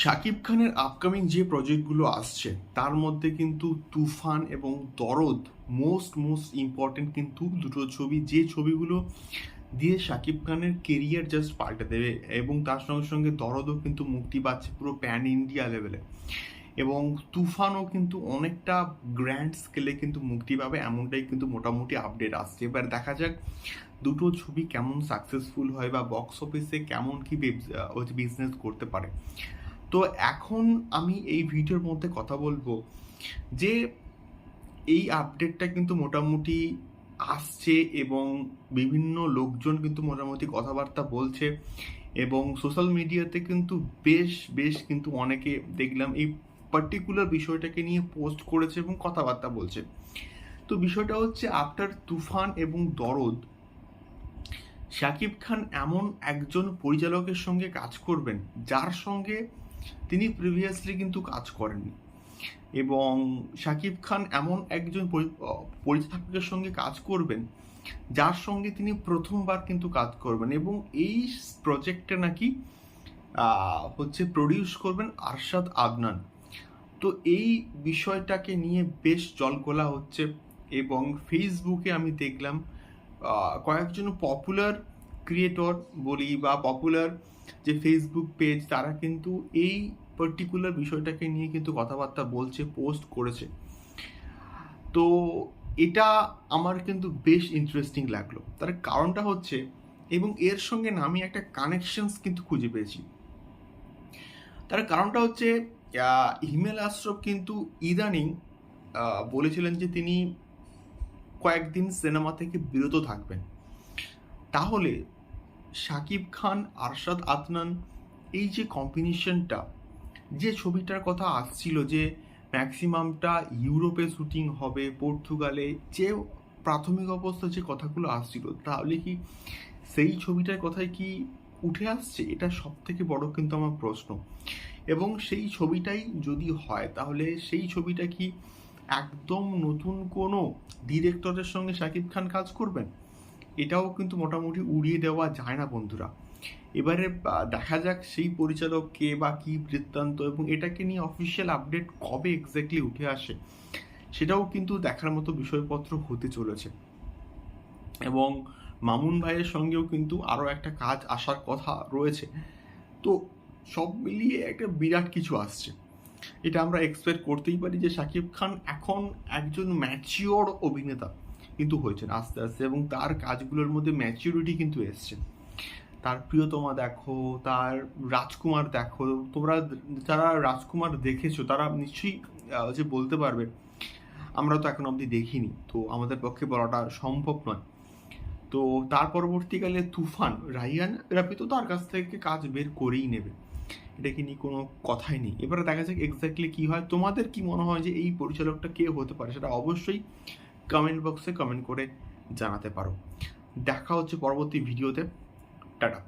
শাকিব খানের আপকামিং যে প্রজেক্টগুলো আসছে, তার মধ্যে কিন্তু তুফান এবং দরদ মোস্ট মোস্ট ইম্পর্টেন্ট কিন্তু দুটো ছবি। যে ছবিগুলো দিয়ে শাকিব খানের কেরিয়ার জাস্ট পাল্টে দেবে এবং তার সঙ্গে সঙ্গে দরদও কিন্তু মুক্তি পাচ্ছে পুরো প্যান ইন্ডিয়া লেভেলে এবং তুফানও কিন্তু অনেকটা গ্র্যান্ড স্কেলে কিন্তু মুক্তি পাবে, এমনটাই কিন্তু মোটামুটি আপডেট আসছে। এবার দেখা যাক দুটো ছবি কেমন সাকসেসফুল হয় বা বক্স অফিসে কেমন কী বিজনেস করতে পারে। তো এখন আমি এই ভিডিওর মধ্যে কথা বলব যে এই আপডেটটা কিন্তু মোটামুটি আসছে এবং বিভিন্ন লোকজন কিন্তু মোটামুটি কথাবার্তা বলছে এবং সোশ্যাল মিডিয়াতে কিন্তু বেশ বেশ কিন্তু অনেকে দেখলাম এই পার্টিকুলার বিষয়টাকে নিয়ে পোস্ট করেছে এবং কথাবার্তা বলছে। তো বিষয়টা হচ্ছে আফটার তুফান এবং দরদ শাকিব খান এমন একজন পরিচালকের সঙ্গে কাজ করবেন যার সঙ্গে তিনি প্রিভিয়াসলি কিন্তু কাজ করেননি। এবং শাকিব খান এমন একজন পরিচালকের সঙ্গে কাজ করবেন, যার সঙ্গে তিনি প্রথমবার কিন্তু কাজ করবেন এবং এই প্রজেক্টটা নাকি হচ্ছে প্রডিউস করবেন আরশাদ আদনান। তো এই বিষয়টাকে নিয়ে বেশ জলগোলা হচ্ছে এবং ফেসবুকে আমি দেখলাম কয়েকজন পপুলার ক্রিয়েটর বলি বা পপুলার যে ফেসবুক পেজ তারা কিন্তু এই পার্টিকুলার বিষয়টাকে নিয়ে কিন্তু কথাবার্তা বলছে পোস্ট করেছে। তো এটা আমার কিন্তু বেশ ইন্টারেস্টিং লাগল। তার কারণটা হচ্ছে, এবং এর সঙ্গে আমি একটা কানেকশনস কিন্তু খুঁজে পেয়েছি। তার কারণটা হচ্ছে হিমেল আশরফ কিন্তু ইদানিং বলেছিলেন যে তিনি কয়েকদিন সিনেমা থেকে বিরত থাকবেন। তাহলে শাকিব খান, আরশাদ আদনান, এই যে কম্বিনেশনটা যে ছবিটার কথা আসছিল যে ম্যাক্সিমামটা ইউরোপে শুটিং হবে, পর্তুগালে, যে প্রাথমিক অবস্থা যে কথাগুলো আসছিল, তাহলে কি সেই ছবিটার কথাই কি উঠে আসছে? এটা সব থেকে বড় কিন্তু আমার প্রশ্ন। এবং সেই ছবিটাই যদি হয়, তাহলে সেই ছবিটা কি একদম নতুন কোনো ডিরেক্টরের সঙ্গে শাকিব খান কাজ করবেন? এটাও কিন্তু মোটামুটি উড়িয়ে দেওয়া যায় না বন্ধুরা। এবারে দেখা যাক সেই পরিচালক কে বা কি বৃত্তান্ত এবং এটাকে নিয়ে অফিসিয়াল আপডেট কবে এক্স্যাক্টলি উঠে আসে, সেটাও কিন্তু দেখার মতো বিষয়পত্র হতে চলেছে। এবং মামুন ভাইয়ের সঙ্গেও কিন্তু আরও একটা কাজ আসার কথা রয়েছে। তো সব মিলিয়ে একটা বিরাট কিছু আসছে। এটা আমরা এক্সপেক্ট করতেই পারি যে শাকিব খান এখন একজন ম্যাচিওর অভিনেতা। কিন্তু হয়েছেন আস্তে আস্তে এবং তার কাজগুলোর মধ্যে ম্যাচিউরিটি কিন্তু এসছে। তার প্রিয়তমা দেখো, তার রাজকুমার দেখো, তোমরা যারা রাজকুমার দেখেছ, তারা নিশ্চয়ই যে বলতে পারবে, আমরা তো এখন অবধি দেখিনি, তো আমাদের পক্ষে বলাটা সম্ভব নয়। তো তার পরবর্তীকালে তুফান, রাইয়ান রাফি তো তার কাছ থেকে কাজ বের করেই নেবে। এটাকে নিয়ে কোনো কথাই নেই। এবারে দেখা যাক এক্স্যাক্টলি কী হয়। তোমাদের কি মনে হয় যে এই পরিচালকটা কে হতে পারে? সেটা অবশ্যই কমেন্ট বক্সে কমেন্ট করে জানাতে পারো। দেখা হচ্ছে পরবর্তী ভিডিওতে টাটা।